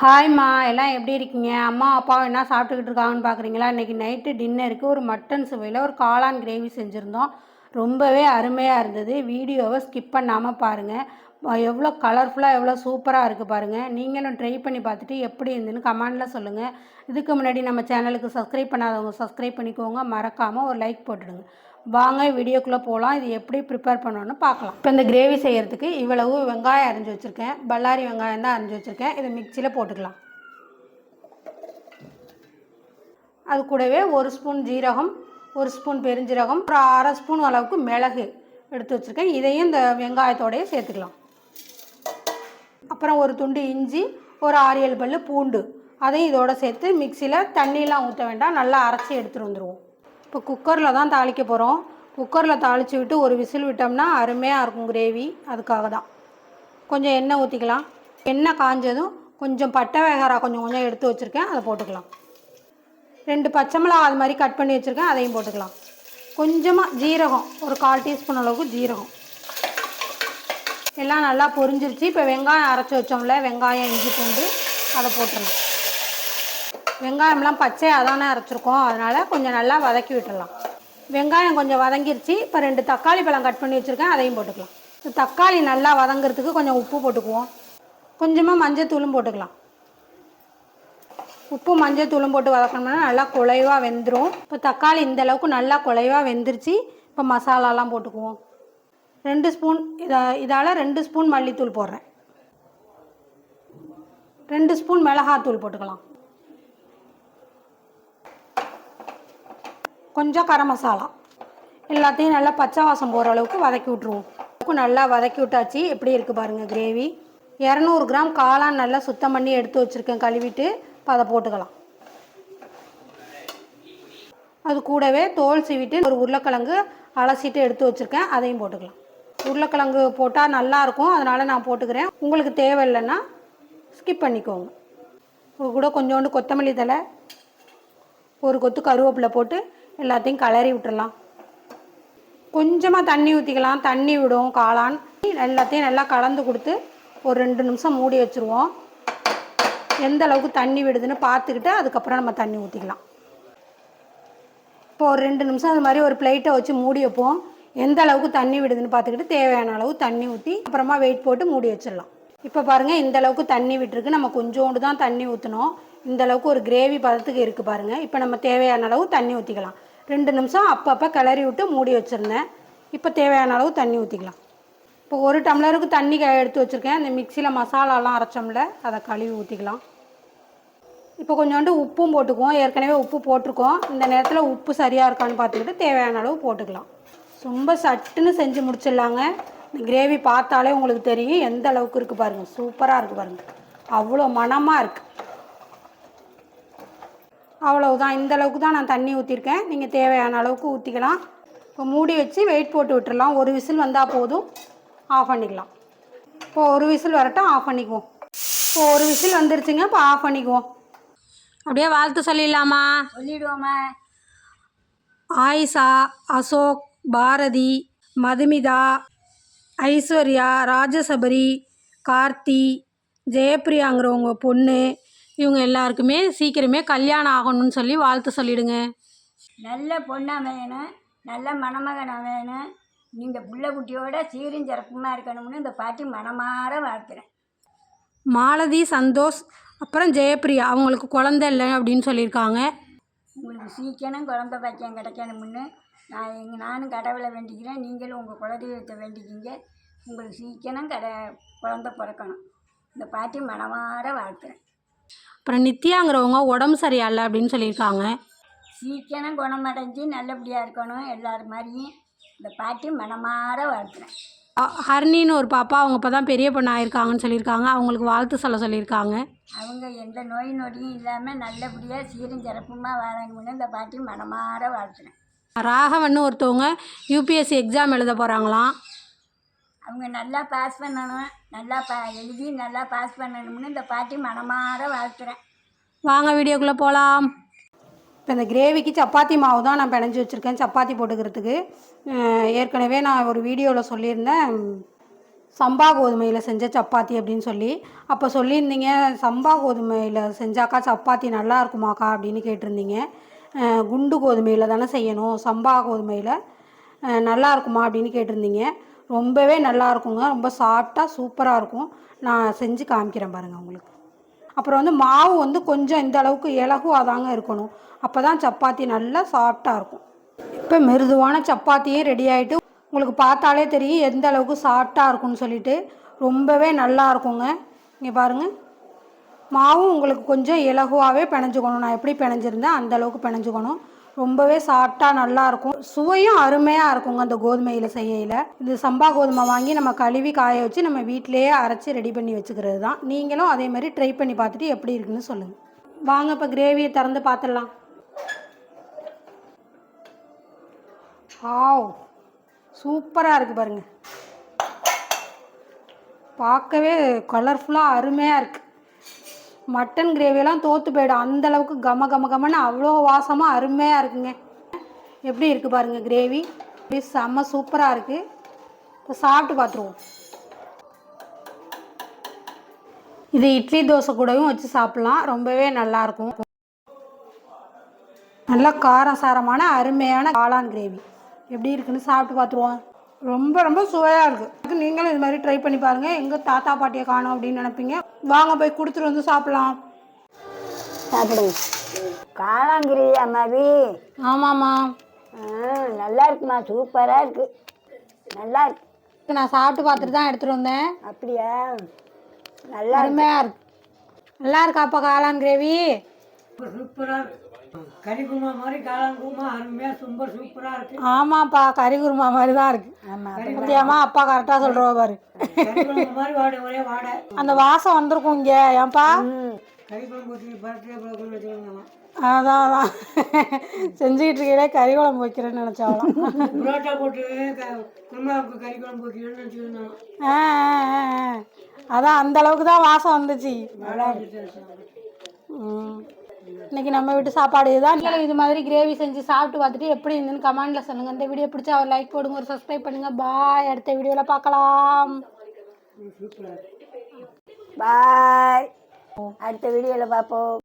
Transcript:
ஹாய்ம்மா எல்லாம் எப்படி இருக்கீங்க? அம்மா அப்பா என்ன சாப்பிட்டுக்கிட்டு இருக்காங்கன்னு பார்க்குறீங்களா இன்றைக்கி நைட்டு டின்னருக்கு ஒரு மட்டன் சுவையில் ஒரு காளான் கிரேவி செஞ்சுருந்தோம். ரொம்பவே அருமையாக இருந்தது. வீடியோவை ஸ்கிப் பண்ணாமல் பாருங்கள் எவ்வளோ கலர்ஃபுல்லாக எவ்வளோ சூப்பராக இருக்குது பாருங்கள் நீங்களும் ட்ரை பண்ணி பார்த்துட்டு எப்படி இருந்துன்னு கமெண்டில் சொல்லுங்கள் இதுக்கு முன்னாடி நம்ம சேனலுக்கு சப்ஸ்கிரைப் பண்ணாதவங்க சப்ஸ்கிரைப் பண்ணிக்கோங்க. மறக்காமல் ஒரு லைக் போட்டுடுங்க. வாங்க வீடியோக்குள்ளே போகலாம் இது எப்படி ப்ரிப்பேர் பண்ணணும்னு பார்க்கலாம். இப்போ இந்த கிரேவி செய்கிறதுக்கு இவ்வளவு வெங்காயம் அரிஞ்சு வச்சுருக்கேன். பல்லாரி வெங்காயம் தான் அரிஞ்சு வச்சுருக்கேன். இதை மிக்சியில் போட்டுக்கலாம். அது கூடவே ஒரு ஸ்பூன் ஜீரகம் ஒரு ஸ்பூன் பெருஞ்சீரகம் ஒரு அரை ஸ்பூன் அளவுக்கு மிளகு எடுத்து வச்சுருக்கேன். இதையும் இந்த வெங்காயத்தோடயே சேர்த்துக்கலாம். அப்புறம் ஒரு துண்டு இஞ்சி ஒரு ஆறு ஏழு பல் பூண்டு. அதையும் இதோட சேர்த்து மிக்சியில் தண்ணியெலாம் ஊற்ற வேண்டாம். நல்லா அரைச்சி எடுத்துகிட்டு வந்துடுவோம் இப்போ குக்கரில் தான் தாளிக்க போகிறோம். குக்கரில் தாளித்து விட்டு ஒரு விசில் விட்டோம்னா அருமையாக இருக்கும் கிரேவி. அதுக்காக தான். கொஞ்சம் எண்ணெய் ஊற்றிக்கலாம். எண்ணெய் காஞ்சதும் கொஞ்சம் பட்டை வேகாரா கொஞ்சம் கொஞ்சம் எடுத்து வச்சுருக்கேன். அதை போட்டுக்கலாம். ரெண்டு பச்சை மிளகா அது மாதிரி கட் பண்ணி வச்சுருக்கேன். அதையும் போட்டுக்கலாம். கொஞ்சமாக ஜீரகம் ஒரு கால் டீஸ்பூன் அளவுக்கு ஜீரகம். எல்லாம் நல்லா பொரிஞ்சிருச்சு. இப்போ வெங்காயம் அரைச்சி வச்சோம்ல வெங்காயம் இஞ்சி பூண்டு அதை போட்டுடலாம். வெங்காயம்லாம் பச்சையாக தானே அரைச்சிருக்கோம். அதனால் கொஞ்சம் நல்லா வதக்கி விட்டுடலாம். வெங்காயம் கொஞ்சம் வதங்கிருச்சு. இப்போ ரெண்டு தக்காளி பழம் கட் பண்ணி வச்சுருக்கேன். அதையும் போட்டுக்கலாம். தக்காளி நல்லா வதங்குறதுக்கு கொஞ்சம் உப்பு போட்டுக்குவோம். கொஞ்சமாக மஞ்சத்தூளும் போட்டுக்கலாம். உப்பு மஞ்சள் தூளும் போட்டு வதக்கணும்னா நல்லா குழைவாக வெந்துடும் இப்போ தக்காளி இந்த அளவுக்கு நல்லா குழைவாக வெந்துருச்சு. இப்போ மசாலாலாம் போட்டுக்குவோம். ரெண்டு ஸ்பூன் இதை இதால் ரெண்டு ஸ்பூன் மல்லித்தூள் போடுறேன். ரெண்டு ஸ்பூன் மிளகாத்தூள் போட்டுக்கலாம். கொஞ்சம் கரம் மசாலா. எல்லாத்தையும் நல்லா பச்சை வாசம் போகிற அளவுக்கு வதக்கி விட்ருவோம் நல்லா வதக்கி விட்டாச்சு. எப்படி இருக்குது பாருங்கள் கிரேவி இரநூறு கிராம் காளான் நல்லா சுத்தம் பண்ணி எடுத்து வச்சுருக்கேன். கழுவிட்டு இப்போ அதை போட்டுக்கலாம். அது கூடவே தோல் சீவிட்டு ஒரு உருளைக்கிழங்கு அலசிட்டு எடுத்து வச்சுருக்கேன். அதையும் போட்டுக்கலாம். உருளைக்கிழங்கு போட்டால் நல்லாயிருக்கும் அதனால் நான் போட்டுக்கிறேன். உங்களுக்கு தேவையில்லைன்னா ஸ்கிப் பண்ணிக்கோங்க. கூட கொஞ்சோண்டு கொத்தமல்லி தழை ஒரு கொத்து கருவேப்பிலை போட்டு எல்லாத்தையும் கிளறி விட்டுடலாம் கொஞ்சமாக தண்ணி ஊற்றிக்கலாம் தண்ணி விடும் காளான். எல்லாத்தையும் நல்லா கலந்து கொடுத்து ஒரு ரெண்டு நிமிஷம் மூடி வச்சுருவோம். எந்த அளவுக்கு தண்ணி விடுதுன்னு பார்த்துக்கிட்டு அதுக்கப்புறம் நம்ம தண்ணி ஊற்றிக்கலாம் இப்போ ஒரு ரெண்டு நிமிஷம் அது மாதிரி ஒரு பிளேட்டை வச்சு மூடி வைப்போம். எந்த அளவுக்கு தண்ணி விடுதுன்னு பார்த்துக்கிட்டு தேவையான அளவு தண்ணி ஊற்றி அப்புறமா வெயிட் போட்டு மூடி வச்சிடலாம். இப்போ பாருங்கள் இந்த அளவுக்கு தண்ணி விட்டுருக்கு. நம்ம கொஞ்சோண்டு தான் தண்ணி ஊற்றணும் இந்த அளவுக்கு ஒரு கிரேவி பதத்துக்கு இருக்குது பாருங்கள் இப்போ நம்ம தேவையான அளவு தண்ணி ஊற்றிக்கலாம் ரெண்டு நிமிஷம் அப்பப்போ கிளறி விட்டு மூடி வச்சுருந்தேன். இப்போ தேவையான அளவு தண்ணி ஊற்றிக்கலாம் இப்போ ஒரு டம்ளருக்கு தண்ணி க- எடுத்து வச்சுருக்கேன். அந்த மிக்சியில் மசாலாலாம் அரைச்சோம்ல அதை கழுவி ஊற்றிக்கலாம் இப்போ கொஞ்சோண்டு உப்பும் போட்டுக்குவோம். ஏற்கனவே உப்பு போட்டிருக்கோம். இந்த நேரத்தில் உப்பு சரியாக இருக்கான்னு பார்த்துக்கிட்டு தேவையான அளவு போட்டுக்கலாம். ரொம்ப சட்டுன்னு செஞ்சு முடிச்சிடலாங்க. இந்த கிரேவி பார்த்தாலே உங்களுக்கு தெரியும். எந்த அளவுக்கு இருக்குது பாருங்கள் சூப்பராக இருக்குது பாருங்கள் அவ்வளோ மணமாக இருக்குது அவ்வளவுதான். இந்த அளவுக்கு தான் நான் தண்ணி ஊற்றிருக்கேன் நீங்கள் தேவையான அளவுக்கு ஊற்றிக்கலாம் இப்போ மூடி வச்சு வெயிட் போட்டு விட்டுறலாம். ஒரு விசில் வந்தால் போதும். ஆஃப் பண்ணிக்கலாம். இப்போ ஒரு விசில் வரட்டும். ஆஃப் பண்ணிக்குவோம். இப்போ ஒரு விசில் வந்துருச்சுங்க. இப்போ ஆஃப் பண்ணிக்குவோம். அப்படியே வாழ்த்து சொல்லிடலாமா? சொல்லிடுவோமா. ஆயிஷா அசோக் பாரதி மதுமிதா ஐஸ்வர்யா ராஜசபரி கார்த்தி ஜெயப்பிரியாங்கிறவங்க பொண்ணு இவங்க எல்லாருக்குமே சீக்கிரமே கல்யாணம் ஆகணும்னு சொல்லி வாழ்த்து சொல்லிடுங்க. நல்ல பொண்ணாக வேணும் நல்ல மணமகனாக வேணும். நீங்கள் புள்ள குட்டியோட சீரும் சிறப்புமாக இருக்கணும்னு இந்த பாட்டி மனமாற வாழ்த்துறேன். மாலதி சந்தோஷ் அப்புறம் ஜெயப்பிரியா. அவங்களுக்கு குழந்தை இல்லை அப்படின்னு சொல்லியிருக்காங்க. உங்களுக்கு சீக்கிரம் குழந்த பாக்கியம் கிடைக்கணும்னு நான் எங்கள் நானும் கடவுளை வேண்டிக்கிறேன். நீங்களும் உங்கள் குலதெய்வத்தை வேண்டிக்கிங்க. உங்களுக்கு சீக்கிரம் கட குழந்த பிறக்கணும். இந்த பாட்டி மனமாற வாழ்த்துறேன். அப்புறம் நித்யாங்கிறவங்க உடம்பு சரியில்லை அப்படின்னு சொல்லியிருக்காங்க. சீக்கிரம் குணமடைஞ்சு நல்லபடியாக இருக்கணும் எல்லாரும் மாதிரியும். இந்த பாட்டி மனமாற வாழ்த்துறேன். ஹரிணின்னு ஒரு பாப்பா அவங்க இப்போ தான் பெரிய பொண்ணு ஆயிருக்காங்கன்னு சொல்லியிருக்காங்க. அவங்களுக்கு வாழ்த்து சொல்ல சொல்லியிருக்காங்க. அவங்க எந்த நோய் நொடியும் இல்லாமல் நல்லபடியாக சீரும் சிறப்புமாக வாழணும்னு இந்த பாட்டி மனமாற வாழ்த்துறேன். ராகவன்னு ஒருத்தவங்க யூபிஎஸ்சி எக்ஸாம் எழுத போகிறாங்களாம் அவங்க நல்லா பாஸ் பண்ணணும் நல்லா பா எழுதி நல்லா பாஸ் பண்ணணும்னு இந்த பாட்டி மனமாற வாழ்த்துறேன் வாங்க வீடியோக்குள்ளே போகலாம் இப்போ இந்த கிரேவிக்கு சப்பாத்தி மாவு தான் நான் பிணைஞ்சு வச்சுருக்கேன் சப்பாத்தி போட்டுக்கிறதுக்கு. ஏற்கனவே நான் ஒரு வீடியோவில் சொல்லியிருந்தேன் சம்பா கோதுமையில் செஞ்ச சப்பாத்தி அப்படின்னு சொல்லி. அப்போ சொல்லியிருந்தீங்க சம்பா கோதுமையில் செஞ்சாக்கா சப்பாத்தி நல்லா இருக்குமாக்கா அப்படின்னு கேட்டிருந்தீங்க. குண்டு கோதுமையில் தானே செய்யணும் சம்பா கோதுமையில் நல்லா இருக்குமா அப்படின்னு கேட்டிருந்தீங்க. ரொம்பவே நல்லா இருக்குங்க ரொம்ப சாஃப்டாக சூப்பராக இருக்கும். நான் செஞ்சு காமிக்கிறேன் பாருங்கள் உங்களுக்கு. அப்புறம் வந்து மாவு வந்து கொஞ்சம் இந்த அளவுக்கு இலகுவாக தாங்க இருக்கணும். அப்போ தான் சப்பாத்தி நல்லா சாஃப்டாக இருக்கும். இப்போ மிருதுவான சப்பாத்தியும் ரெடி ஆகிட்டு உங்களுக்கு பார்த்தாலே தெரியும் எந்த அளவுக்கு சாஃப்டாக இருக்கும்னு சொல்லிட்டு. ரொம்பவே நல்லா இருக்குங்க. இங்கே பாருங்கள் மாவும் உங்களுக்கு கொஞ்சம் இலகுவாகவே பிணைஞ்சுக்கணும். நான் எப்படி பிணைஞ்சிருந்தேன் அந்தளவுக்கு பிணைஞ்சுக்கணும். ரொம்பவே சாஃப்டாக நல்லா இருக்கும். சுவையும் அருமையாக இருக்குங்க அந்த கோதுமையில் செய்யல இது சம்பா கோதுமை வாங்கி நம்ம கழுவி காய வச்சு நம்ம வீட்டிலேயே அரைச்சி ரெடி பண்ணி வச்சுக்கிறது தான். நீங்களும் அதே மாதிரி ட்ரை பண்ணி பார்த்துட்டு எப்படி இருக்குன்னு சொல்லுங்கள் வாங்க இப்போ கிரேவியை திறந்து பார்த்துடலாம். ஆவ் சூப்பராக இருக்குது பாருங்க. பார்க்கவே கலர்ஃபுல்லாக அருமையாக இருக்குது மட்டன் கிரேவியெல்லாம் தோற்று போயிடும். அந்த அளவுக்கு கம கம கமன்னு அவ்வளோ வாசமாக அருமையாக இருக்குங்க. எப்படி இருக்குது பாருங்கள் கிரேவி இப்படி செம்ம சூப்பராக இருக்குது இப்போ சாப்பிட்டு பார்த்துருவோம். இது இட்லி தோசை கூடவும் வச்சு சாப்பிட்லாம். ரொம்பவே நல்லாயிருக்கும் நல்லா காரம் சாரமான அருமையான காளான் கிரேவி எப்படி இருக்குன்னு சாப்பிட்டு பார்த்துருவோம். ரொம்ப ரொம்ப சுவையாக இருக்குது நீங்களும் இது மாதிரி ட்ரை பண்ணி பாருங்கள் எங்கள் தாத்தா பாட்டியை காணோம் அப்படின்னு நினைப்பீங்க. வாங்க போய் கொடுத்துட்டு வந்து சாப்பிட்லாம். சாப்பிடுங்க. காளாங்கிரியா மாதிரி ஆமாம்மா. நல்லா இருக்குமா? சூப்பராக இருக்குது நல்லா இருக்கு. நான் சாப்பிட்டு பார்த்துட்டு தான் எடுத்துகிட்டு வந்தேன். அப்படியா? நல்லா அருமையாக இருக்கு. நல்லா இருக்காப்பா காளான் கிரேவி? சூப்பராக இருக்கு. கறி குருமா மாதிரி காளான் குருமா அருமையாக சூப்பர் சூப்பராக இருக்கு. ஆமாப்பா கறி குருமா மாதிரி தான் இருக்கு. ஆமாம் பத்தியாமா அப்பா கரெக்டாக சொல்கிறவ பாரு. மாதிரி வாடை ஒரே வாடை. அந்த வாசம் வந்திருக்கும் இங்கே ஏன்பா? கறி குழம்பு ஊற்றி பரட்டியே பழக்கம் வச்சுக்கோங்க அதான் அதான். செஞ்சுக்கிட்டு இருக்கையிலே கறி குழம்பு வைக்கிறேன்னு நினச்சாலாம் புரோட்டா போட்டு க- குருமாவுக்கு கறி குழம்பு வைக்கணும்னு வச்சுக்கோங்க ஆ ஆ, ஆ. அதான் அந்த அளவுக்கு தான் வாசம் வந்துச்சு. ம். இன்னைக்கு நம்ம வீட்டு சாப்பாடு இதுதான். நீங்கள் இது மாதிரி கிரேவி செஞ்சு சாப்பிட்டு பார்த்துட்டு எப்படி இருந்துன்னு கமெண்டில் சொல்லுங்கள் இந்த வீடியோ பிடிச்சா ஒரு லைக் போடுங்க ஒரு சப்ஸ்கிரைப் பண்ணுங்க. பாய் அடுத்த வீடியோவில் பார்க்கலாம். பாய் அடுத்த வீடியோவில் பார்ப்போம்.